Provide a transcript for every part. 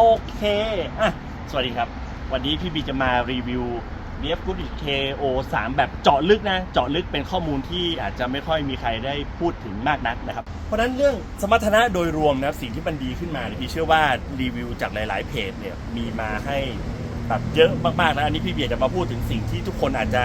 โอเคอะสวัสดีครับ วันนี้พี่บีจะมารีวิว BF Good KO 3 แบบเจาะลึกนะ เจาะลึกเป็นข้อมูลที่อาจจะไม่ค่อยมีใครได้พูดถึงมากนักนะครับ เพราะนั้นเรื่องสมรรถนะโดยรวมนะครับ สิ่งที่มันดีขึ้นมาพี่เชื่อว่ารีวิวจากหลาย ๆ เพจเนี่ยมีมาให้แบบเยอะมากๆนะอันนี้พี่เบียร์จะมาพูดถึงสิ่งที่ทุกคนอาจจะ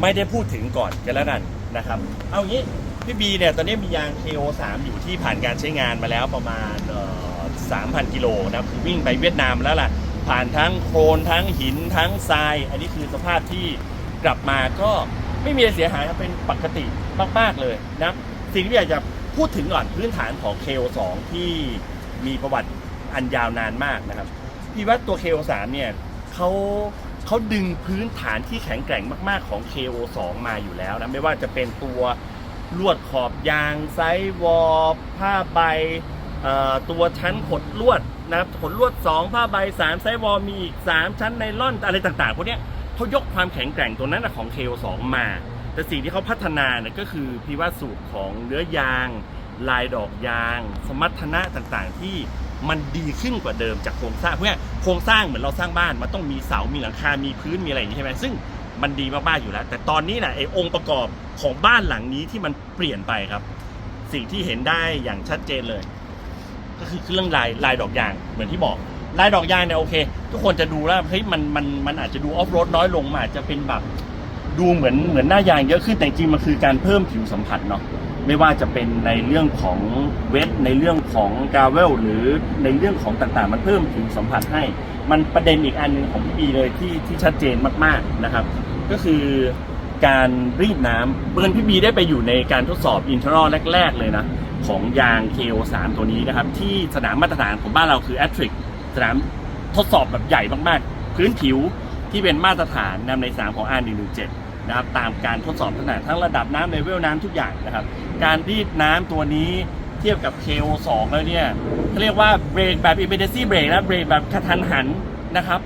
ไม่ได้พูดถึงก่อนกันแล้วกันนะครับ เอางี้พี่บีเนี่ยตอนนี้มียาง KO 3อยู่ที่ผ่านการใช้งานมาแล้วประมาณเอ่อ 3,000 กิโลนะครับคือวิ่งไปเวียดนามแล้วล่ะ ผ่านทั้งโคลนทั้งหินทั้งทราย อันนี้คือสภาพที่กลับมาก็ไม่มีอะไรเสียหายครับเป็นปกติมาก ๆ เลยนะสิ่งที่อยากจะพูดถึงก่อนพื้นฐานของ KO2 ที่มีประวัติอันยาวนานมากนะครับพี่ว่าตัว KO3 เนี่ยเขาเขาดึงพื้นฐานที่แข็งแกร่งมาก ๆ ของ KO2 มาอยู่แล้วนะไม่ว่าจะเป็นตัวลวดขอบยางไซส์วอลผ้าใบ ตัวชั้นขดลวดนะครับขดลวด 2 ผ้าใบ 3 ไซส์วอลมีอีก 3 ชั้นไนล่อนอะไรต่างๆพวกนี้เขายกความแข็งแกร่งตัวนั้นนะของ KO2 มา แต่สิ่งที่เขาพัฒนาเนี่ยก็คือพี่ว่าสูตรของเนื้อยาง ลายดอกยาง สมรรถนะต่างๆ ที่มันดีขึ้นกว่าเดิมจากโครงสร้างเพราะว่าโครงสร้างเหมือนเราสร้างบ้านมันต้องมีเสา มีหลังคา มีพื้น มีอะไรอย่างนี้ใช่ไหมซึ่งมันดีมากๆอยู่แล้ว แต่ตอนนี้นะไอ้องค์ประกอบของบ้านหลังนี้ที่มันเปลี่ยนไปครับ สิ่งที่เห็นได้อย่างชัดเจนเลย ก็คือเรื่องลายลายดอกยางเหมือนที่บอกลายดอกยางเนี่ยโอเค ทุกคนจะดูแล้วเฮ้ยมันมันมันอาจจะดูออฟโรดน้อยลงมันอาจจะเป็นแบบดูเหมือนเหมือนหน้ายางเยอะขึ้นแต่จริงมันคือการเพิ่มผิวสัมผัสเนาะไม่ว่าจะเป็นในเรื่องของเวทในเรื่องของกาเวลหรือในเรื่องของต่างๆ มันเพิ่มผิวสัมผัสให้ มันประเด็นอีกอันหนึงของพี่บีเลยที่ที่ชัดเจนมากๆนะครับ ก็คือการรีดน้ำเบิร์นพี่บีได้ไปอยู่ในการทดสอบอินเทอร์แรก ๆ เลยนะ ของยาง KO3 ตัวนี้นะครับ ที่สนามมาตรฐานของบ้านเราคือ a t r i c สนามทดสอบแบบใหญ่มากๆ พื้นผิวที่เป็นมาตรฐานนำในสนามของ R117 นะครับตามการทดสอบขนาดทั้งระดับน้ำเลเวลน้ำทุกอย่างนะครับ การรีดน้ำตัวนี้เทียบกับ KO2 แล้วเนี่ยเขาเรียกว่าเบรกแบบ emergency brake นะเบรกแบบกระทันหันนะครับ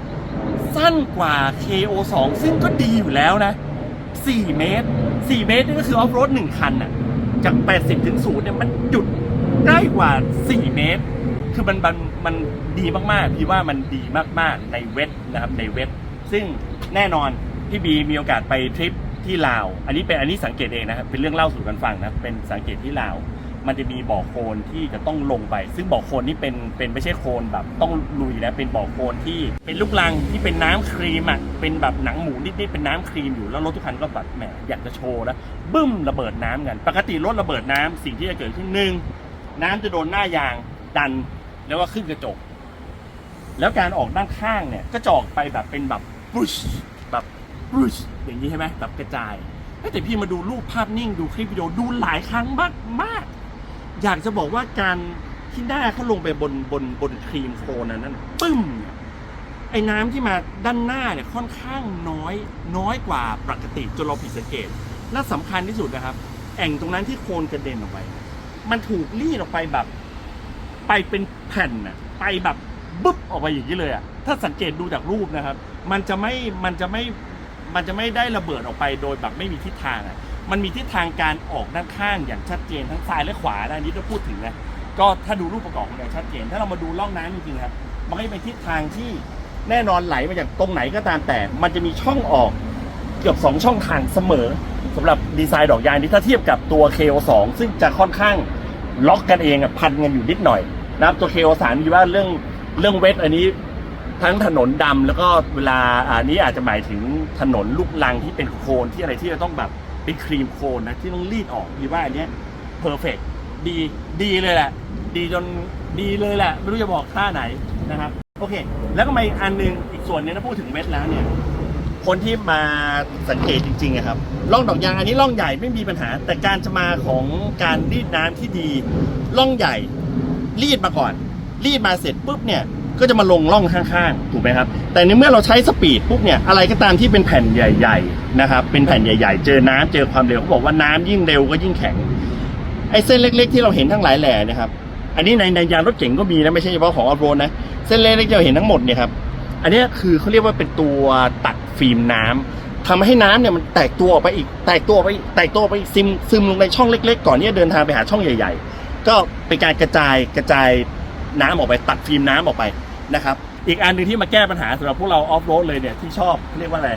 สั้นกว่า KO2 ซึ่งก็ดีอยู่แล้วนะ 4 เมตร 4 เมตรนี่ก็คือออฟโรด1คันน่ะ จาก 80 ถึง 0 เนี่ย มันหยุดใกล้กว่า 4 เมตร คือมันมันมันดีมาก ๆ พี่ว่ามันดีมาก ๆ ในเว็บนะครับ ในเว็บซึ่งแน่นอนพี่บีมีโอกาสไปทริปที่ลาว อันนี้เป็นอันนี้สังเกตเองนะครับ เป็นเรื่องเล่าสู่กันฟังนะ เป็นสังเกตที่ลาว มันจะมีบ่อโคลนที่จะต้องลงไป ซึ่งบ่อโคลนนี่เป็นเป็นไม่ใช่โคลนแบบต้องลุยนะเป็นบ่อโคลนที่เป็นลูกลังที่เป็นน้ำครีมอะเป็นแบบหนังหมูนิดๆเป็นน้ำครีมอยู่แล้วรถทุกคันก็แบบแหมอยากจะโชว์นะบึ้มระเบิดน้ำกัน ปกติรถระเบิดน้ำสิ่งที่จะเกิดขึ้นหนึ่งน้ำจะโดนหน้ายางดันแล้วก็ขึ้นกระจก แล้วการออกด้านข้างเนี่ยก็จะออกไปแบบเป็นแบบบุชแบบบุชอย่างนี้ใช่ไหมแบบกระจายแต่พี่มาดูรูปภาพนิ่งดูคลิปวิดีโอดูหลายครั้งมากมาก อยากจะบอกว่าการที่หน้าเขาลงไปบนบนบนครีมโคลนนั้นปึ้มเนี่ยไอ้น้ำที่มาด้านหน้าเนี่ยค่อนข้างน้อยน้อยกว่าปกติจนเราผิดสังเกต และสำคัญที่สุดนะครับ แอ่งตรงนั้นที่โคลนกระเด็นออกไป มันถูกรีดออกไปแบบ ไปเป็นแผ่นน่ะไปแบบบึ๊บออกไปอย่างนี้เลยอะถ้าสังเกตดูจากรูปนะครับ มันจะไม่มันจะไม่มันจะไม่ได้ระเบิดออกไปโดยแบบไม่มีทิศทางอะ มันมีทิศทางการออกด้านข้างอย่างชัดเจนทั้งซ้ายและขวานะอันนี้จะพูดถึงนะก็ถ้าดูรูปประกอบของมันชัดเจน ถ้าเรามาดูร่องน้ำจริงๆครับมันก็จะเป็นทิศทางที่แน่นอนไหลมาจากตรงไหนก็ตามแต่ มันจะมีช่องออกเกือบ 2 ช่องทางเสมอสำหรับดีไซน์ดอกยางนี้ถ้าเทียบกับตัว KO2 ซึ่งจะค่อนข้างล็อกกันเองพันกันอยู่นิดหน่อยนะครับตัว KO3 มีว่าเรื่องเรื่องเวทอันนี้ทั้งถนนดำแล้วก็เวลาอันนี้อาจจะหมายถึงถนนลูกลังที่เป็นโคลนที่อะไรที่จะต้องแบบ เป็นครีมโคนนะที่ต้องรีดออกพี่ว่าอันเนี้ยเพอร์เฟกดีดีเลยแหละ ดีจนดีเลยแหละ ไม่รู้จะบอกท่าไหนนะครับ โอเค แล้วก็มาอีกอันหนึงอีกส่วนนึงถ้าพูดถึงเวทแล้วเนี่ย คนที่มาสังเกตจริงๆอะครับร่องดอกยางอันนี้ร่องใหญ่ไม่มีปัญหา แต่การจะมาของการรีดน้ำที่ดีร่องใหญ่รีดมาก่อน รีดมาเสร็จปุ๊บเนี่ย ก็จะมาลงร่องข้างๆ ถูกไหมครับ แต่ในเมื่อเราใช้สปีดปุ๊บเนี่ย อะไรก็ตามที่เป็นแผ่นใหญ่ ๆ นะครับ เป็นแผ่นใหญ่ ๆ เจอน้ำเจอความเร็วเขาบอกว่าน้ำยิ่งเร็วก็ยิ่งแข็ง ไอ้เส้นเล็ก ๆ ที่เราเห็นทั้งหลายแหล่นะครับ อันนี้ในในยางรถเก๋งก็มีนะไม่ใช่เฉพาะของออฟโรดนะ เส้นเล็กๆที่เราเห็นทั้งหมดเนี่ยครับ อันนี้คือเขาเรียกว่าเป็นตัวตัดฟิล์มน้ำทำให้น้ำเนี่ยมันแตกตัวออกไปอีก แตกตัวออกไป แตกตัวออกไปซึมซึมลงในช่องเล็ก ๆ ก่อนที่จะเดินทางไปหาช่องใหญ่ ๆ ก็เป็นการกระจายกระจายน้ำออกไปตัดฟิล์มน้ำออกไป นะครับ อีกอันหนึ่งที่มาแก้ปัญหาสำหรับพวกเราออฟโรดเลยเนี่ยที่ชอบเรียกว่าอะไร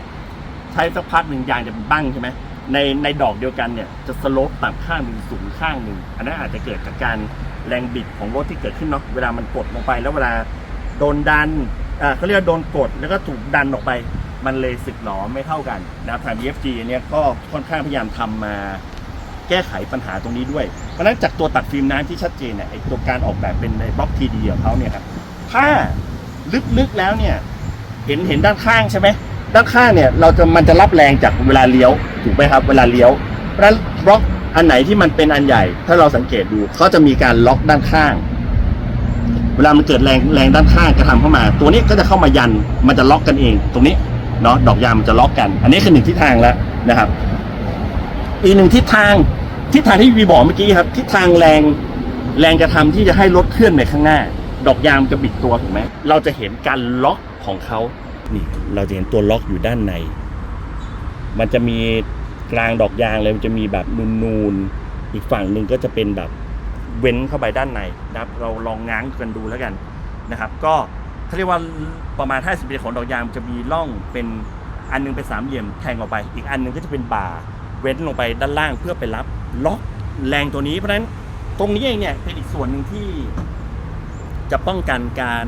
ใช้สักพักหนึ่งยางจะบั้งใช่ไหมในในดอกเดียวกันเนี่ยจะสโลปต่ำข้างหนึ่งสูงข้างหนึ่งอันนั้นอาจจะเกิดจากการแรงบิดของรถที่เกิดขึ้นเนาะเวลามันกดลงไป แล้วเวลาโดนดันอ่าเขาเรียกว่าโดนกดแล้วก็ถูกดันออกไปมันเลยสึกหนอไม่เท่ากันนะครับทาง EFG เนี่ยก็ค่อนข้างพยายามทำมาแก้ไขปัญหาตรงนี้ด้วย เพราะฉะนั้นจากตัวตัดฟิล์มน้ำที่ชัดเจนเนี่ยไอตัวการออกแบบเป็นในบล็อกทีดีของเขาเนี่ยครับ ถ้าลึกๆแล้วเนี่ย เห็นเห็นด้านข้างใช่ไหมด้านข้างเนี่ยเราจะมันจะรับแรงจากเวลาเลี้ยวถูกไหมครับ เวลาเลี้ยวเพราะบล็อกอันไหนที่มันเป็นอันใหญ่ ถ้าเราสังเกตดูเขาจะมีการล็อกด้านข้าง เวลามันเกิดแรงแรงด้านข้างกระทำเข้ามา ตัวนี้ก็จะเข้ามายันมันจะล็อกกันเอง ตรงนี้เนาะดอกยางมันจะล็อกกัน อันนี้คือหนึ่งทิศทางแล้วนะครับ อีกหนึ่งทิศทางทิศทางที่วีบอกเมื่อกี้ครับทิศทางแรงแรงกระทำที่จะให้รถเคลื่อนไปข้างหน้า ดอกยางมันจะบิดตัวถูกไหมเราจะเห็นการล็อกของเขานี่ เราจะเห็นตัวล็อกอยู่ด้านใน มันจะมีกลางดอกยางเลยมันจะมีแบบนูนๆอีกฝั่งหนึ่งก็จะเป็นแบบเว้นเข้าไปด้านในนะครับ เราลองง้างกันดูแล้วกันนะครับ ก็เขาเรียกว่าประมาณ 50เปอร์ของดอกยางจะมีร่องเป็นอันหนึงเป็นสามเหลี่ยมแทงออกไป อีกอันหนึงก็จะเป็นบ่าเว้นลงไปด้านล่างเพื่อไปรับล็อกแรงตัวนี้เพราะฉะนั้นตรงนี้เองเนี่ยเป็นอีกส่วนหนึ่งที่ จะป้องกันการ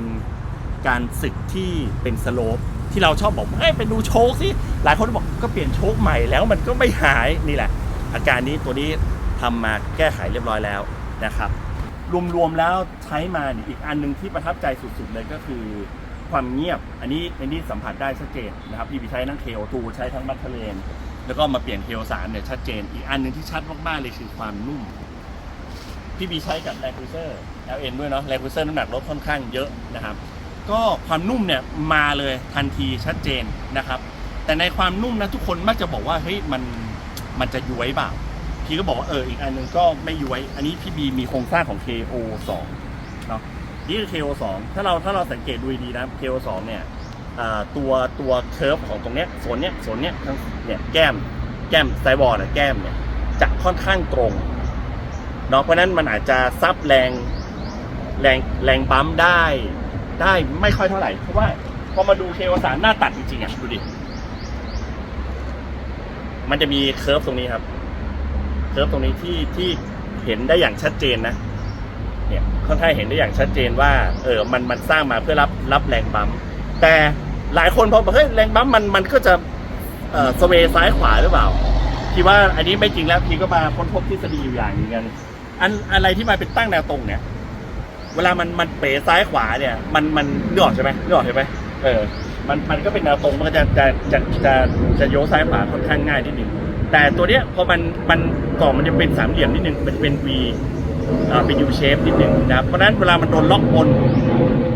การสึกที่เป็นสโลปที่เราชอบบอกเฮ้ยไปดูโชคสิหลายคนบอกก็เปลี่ยนโชคใหม่แล้วมันก็ไม่หายนี่แหละ อาการนี้ตัวนี้ทำมาแก้ไขเรียบร้อยแล้วนะครับ รวมๆแล้วใช้มาอีกอันหนึ่งที่ประทับใจสุดๆเลยก็คือความเงียบ อันนี้อันนี้สัมผัสได้ชัดเจนนะครับพี่ไปใช้ทั้งเคโอทูใช้ทั้งมัทเทเลนแล้วก็มาเปลี่ยนเคโอสามเนี่ยชัดเจน อีกอันหนึ่งที่ชัดมากๆเลยคือความนุ่ม พี่บีใช้กับแรงคูเซอร์ LN ด้วยเนาะแรงคูเซอร์น้ำหนักรถค่อนข้างเยอะนะครับ ก็ความนุ่มเนี่ยมาเลยทันทีชัดเจนนะครับ แต่ในความนุ่มนะทุกคนมักจะบอกว่าเฮ้ยมันมันจะย้วยเปล่าพี่ก็บอกว่าเอออีกอันหนึงก็ไม่ย้วย อันนี้พี่บีมีโครงสร้างของ KO 2 เนาะนี่คือ KO 2 ถ้าเราถ้าเราสังเกตดูดีนะ KO 2 เนี่ยตัวตัวเคิร์ฟของตรงเนี้ยส่วนเนี้ยส่วนเนี้ยทั้งเนี่ยแก้มแก้มไซบอร์ดแก้มเนี่ยจะค่อนข้างตรงเนาะเพราะนั้นมันอาจจะซับแรง แรงแรงปั๊มได้ได้ไม่ค่อยเท่าไหร่ เพราะว่าพอมาดูเคโอสามหน้าตัดจริงๆอะดูดิ มันจะมีเคิร์ฟตรงนี้ครับ เคิร์ฟตรงนี้ที่ที่เห็นได้อย่างชัดเจนนะ เนี่ยค่อนข้างเห็นได้อย่างชัดเจนว่า เออมันมันสร้างมาเพื่อรับรับแรงปั๊มแต่หลายคนพอบอกเฮ้ยแรงปั๊มมันมันก็จะเออสเวซ้ายขวาหรือเปล่าพี่ว่าอันนี้ไม่จริงแล้วพี่ก็มาค้นพบทฤษฎีอยู่อย่างนึงกันอันอะไรที่มาเป็นตั้งแนวตรงเนี่ย เวลามันมันเป๋ซ้ายขวาเนี่ย มันมันนึกออกใช่ไหมนึกออกใช่ไหมเออ มันมันก็เป็นแนวตรงมันก็จะจะจะจะจะโยกซ้ายขวาค่อนข้างง่ายนิดนึงแต่ตัวเนี้ยพอมันมันกล่องมันจะเป็นสามเหลี่ยมนิดนึงมันเป็น V อ่าเป็น U shape นิดนึงนะเพราะนั้นเวลามันโดนล็อกบน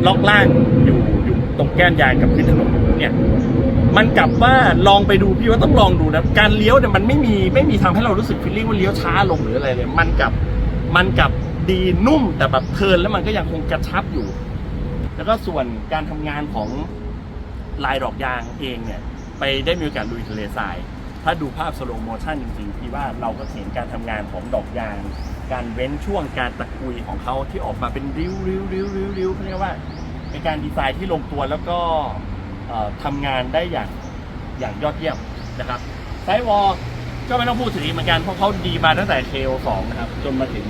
ล็อกล่างอยู่อยู่ตรงแก้มยางกับพื้นถนนเนี่ยมันกลับว่าลองไปดูพี่ว่าต้องลองดูนะการเลี้ยวเนี่ยมันไม่มีไม่มีทำให้เรารู้สึกฟีลลิ่งว่าเลี้ยวช้าลงหรืออะไรเลย มันกับมันกับ ดีนุ่มแต่แบบเทินแล้วมันก็ยังคงกระชับอยู่ แล้วก็ส่วนการทำงานของลายดอกยางเองเนี่ย ไปได้มีโอกาสลุยทะเลทราย ถ้าดูภาพสโลโมชันจริงๆพี่ว่าเราก็เห็นการทำงานของดอกยาง การเว้นช่วงการตะกุยของเขาที่ออกมาเป็นริ้วริ้วริ้วริ้วริ้วเขาเรียกว่าเป็นการดีไซน์ที่ลงตัวแล้วก็เอ่อทำงานได้อย่างอย่างยอดเยี่ยมนะครับไซวอลก็ไม่ต้องพูดถึงเหมือนกันเพราะเขาดีมาตั้งแต่ KO2 นะครับ จนมาถึง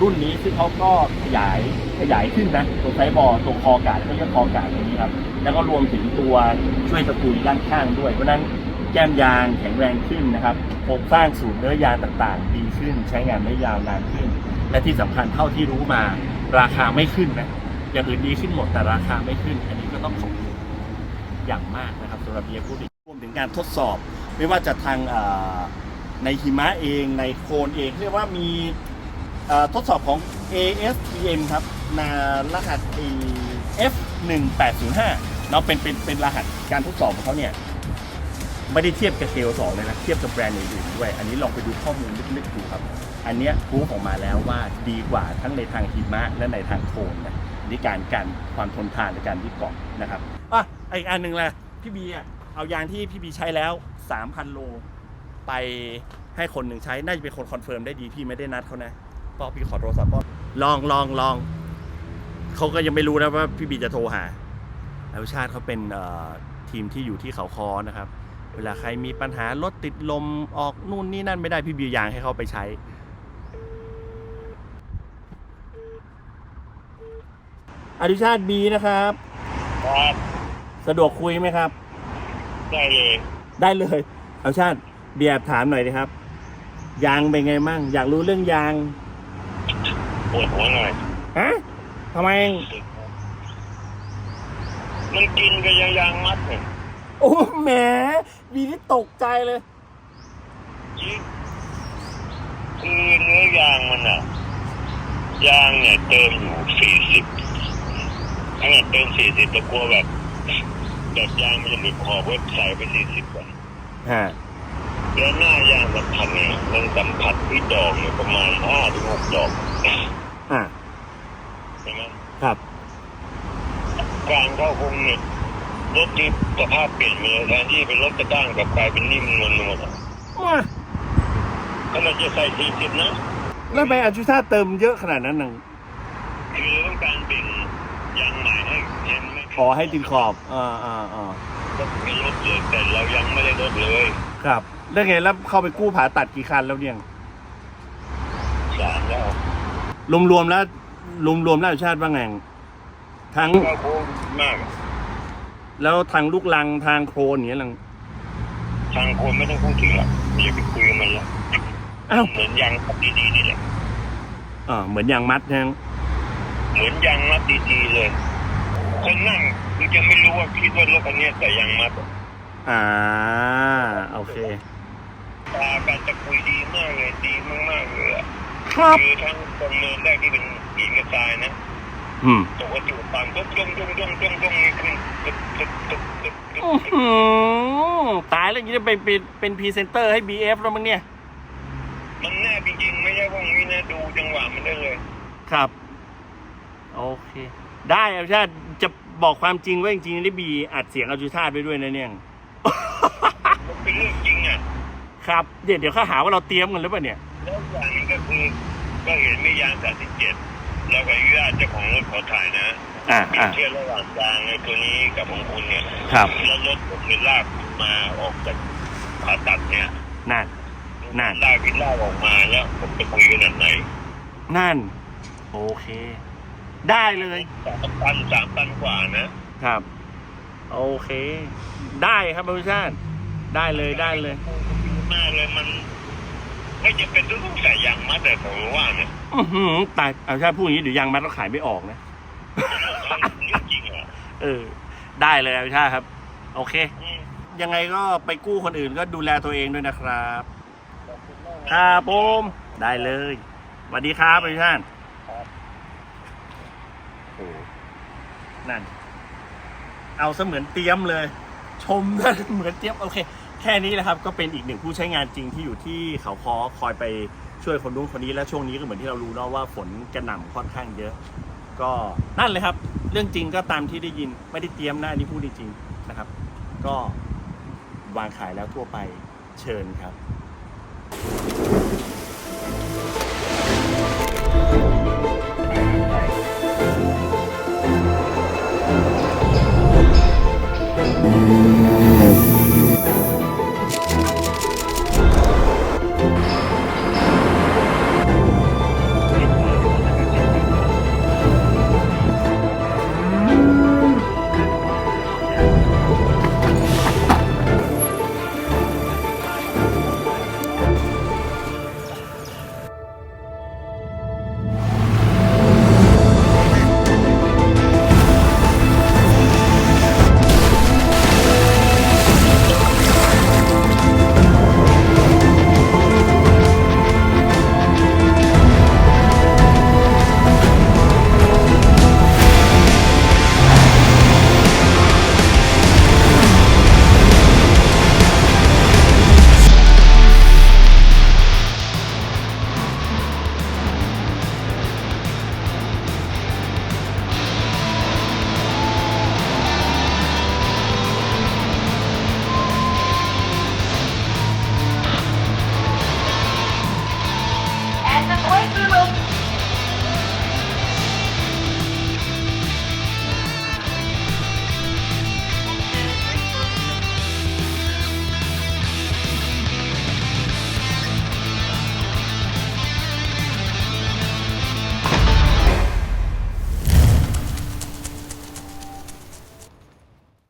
รุ่นนี้ซึ่งเขาก็ขยายขยายขึ้นนะตัวไซบอลตัวคอกาดเขาเรียกคอกาดตรงนี้ครับ แล้วก็รวมถึงตัวช่วยตะกุยด้านข้างด้วย เพราะนั้นแก้มยางแข็งแรงขึ้นนะครับโครงสร้างสูตรเนื้อยางต่างๆ ดีขึ้น ใช้งานได้ยาวนานขึ้น และที่สำคัญเท่าที่รู้มาราคาไม่ขึ้นนะอย่างอื่นดีขึ้นหมดแต่ราคาไม่ขึ้น อันนี้ก็ต้องขอบคุณอย่างมากนะครับสำหรับเบียร์พูดรวมถึงการทดสอบ ไม่ว่าจะทางในหิมะเองในโคลนเองเรียกว่ามี ทดสอบของ ASTM ครับนารหัส F1805 เนาะเป็นเป็นเป็นรหัสการทดสอบของเขาเนี่ยไม่ได้เทียบกับ KO2 เลยนะเทียบกับแบรนด์อื่นๆด้วย อันนี้ลองไปดูข้อมูลลึกๆดูครับ อันเนี้ยพูฟออกมาแล้วว่าดีกว่าทั้งในทางหิมะและในทางโคลนนะนี่การกันความทนทานในการยึดเกาะนะครับอะอีกอันหนึ่งแหละพี่บีอะเอายางที่พี่บีใช้แล้ว 3,000 โล ไปให้คนหนึ่งใช้ น่าจะเป็นคนคอนเฟิร์มได้ดีพี่ไม่ได้นัดเขานะ ปอพี่ขอโทรศัพท์ปอลองลองลองเขาก็ยังไม่รู้นะว่าพี่บีจะโทรหาอภิชาติเขาเป็นเอ่อทีมที่อยู่ที่เขาคอนะครับ เวลาใครมีปัญหารถติดลมออกนู่นนี่นั่นไม่ได้พี่บียางให้เขาไปใช้อภิชาติบีนะครับครับสะดวกคุยไหมครับ ได้เลย ได้เลยเอาชาติเบียร์ถามหน่อยนะครับ ยางเป็นไงมั่ง อยากรู้เรื่องยางป วดหัวหน่อยฮะทำไม มันกินกับยางยางมัดเนี่ยโอ้แหมบีนี่ตกใจเลยยิ่งคือเนื้อยางมันอะยางเนี่ยเติมอยู่สี่สิบขนาดเติมสี่สิบตะกลัวแบบแบบยางมันจะหลุดขอบเว็บใส่ไปสี่สิบก่อนฮะแล้วหน้ายางสัมผัสเนี่ยมันสัมผัสที่ดอกเนี่ยประมาณห้าถึงหกดอก อะใช่ไหมครับการเข้าคุมเนี่ยรถที่สภาพเปลี่ยนไปเลยแทนที่เป็นรถกระด้างกลับกลายเป็นนิ่มนวลไปหมดอะว้าก็มันจะใส่สี่สิบนะ แล้วทำไมอภิชาติเติมเยอะขนาดนั้นนังคือต้องการเบ่งยางใหม่ให้เห็นไหมขอให้ติดขอบอ่าอ่าอ่ารถเป็นรถเลยแต่เรายังไม่ได้รถเลย ครับ แล้วไงแล้วเข้าไปกู้ผ่าตัดกี่คันแล้วเนี่ยสามแล้ว รวมๆแล้วรวมๆแล้วอภิชาติว่าไงทั้งเข้าโค้งมากแล้วทางลูกลังทางโครนอย่างเงี้ยลังทางคนไม่ต้องพูดถึงหรอกอย่าไปคุยกับมันละอ้าวเหมือนยางมัดดีๆนี่แหละอ่าเหมือนยางมัดนะเหมือนยางมัดดีๆเลย คนนั่งคือจะไม่รู้ว่าคิดว่ารถคันเนี้ยแต่ยางมัดอะอ่าโอเค ตาการจะคุยดีมากเลยดีมากๆเลยอะ ครับคือทั้งตรงเนินแรกที่เป็นหินกระทรายนะอืมปกติตามก็จ้องจ้องจ้องจ้องจ้องนี่ขึ้นตึกตึกตึกตึกตึกอื้อหือตายแล้วอย่างนี้จะไปเป็นเป็นพรีเซนเตอร์ให้ BF แล้วมั้งเนี่ย มันแน่จริงๆไม่ใช่ว่างี้นะดูจังหวะมันได้เลย ครับ โอเค ได้อาชาติจะบอกความจริงว่าจริงๆนี่บีอัดเสียงอาชุชาติไปด้วยนะเนี่ย มันเป็นเรื่องจริงอะ ครับ เดี๋ยวเดี๋ยวเขาหาว่าเราเตรียมกันหรือเปล่าเนี่ย แล้วอย่างหนึงก็คือก็เห็นไม่ยางสามสิบเจ็ดแล้วก็อนุญาตเจ้าของรถขอถ่ายนะอ่าเปรียอ่าบเทียบระหว่างยางไอ้ตัวนี้กับของคุณเนี่ยครับแล้วรถผมเนี่ยลากมาออกจากผ่าตัดเนี่ยนั่นนั่นลากพิลากออกมาแล้วผมจะคุยกันแบบไหน นั่น โอเค ได้เลยสามตันสามตันกว่านะครับ โอเค ได้ครับอาชาติได้เลยได้เลยมากเลยมัน ไม่จำเป็นต้องใส่ยางมัดแต่ผมว่านะอือหือตายอาชาติพูดอย่างนี้เดี๋ยวยางมัดเราขายไม่ออกนะ เรื่องจริงอะเออ ได้เลยอาชาติครับ โอเค อืมยังไงก็ไปกู้คนอื่นก็ดูแลตัวเองด้วยนะครับขอบคุณมากครับผมได้เลยสวัสดีครับอาจารย์โอ้นั่น เอาเสมือนเตรียมเลย ชมนั่นเหมือนเตรียมโอเคแค่นี้แหละครับก็เป็นอีกหนึ่งผู้ใช้งานจริงที่อยู่ที่เขาคอคอยไปช่วยคนนู้นคนนี้และช่วงนี้ก็เหมือนที่เรารู้เนาะว่าฝนกระหน่ำค่อนข้างเยอะ ก็นั่นเลยครับ เรื่องจริงก็ตามที่ได้ยินไม่ได้เตรียมนะอันนี้พูดจริงๆนะครับ ก็วางขายแล้วทั่วไปเชิญครับ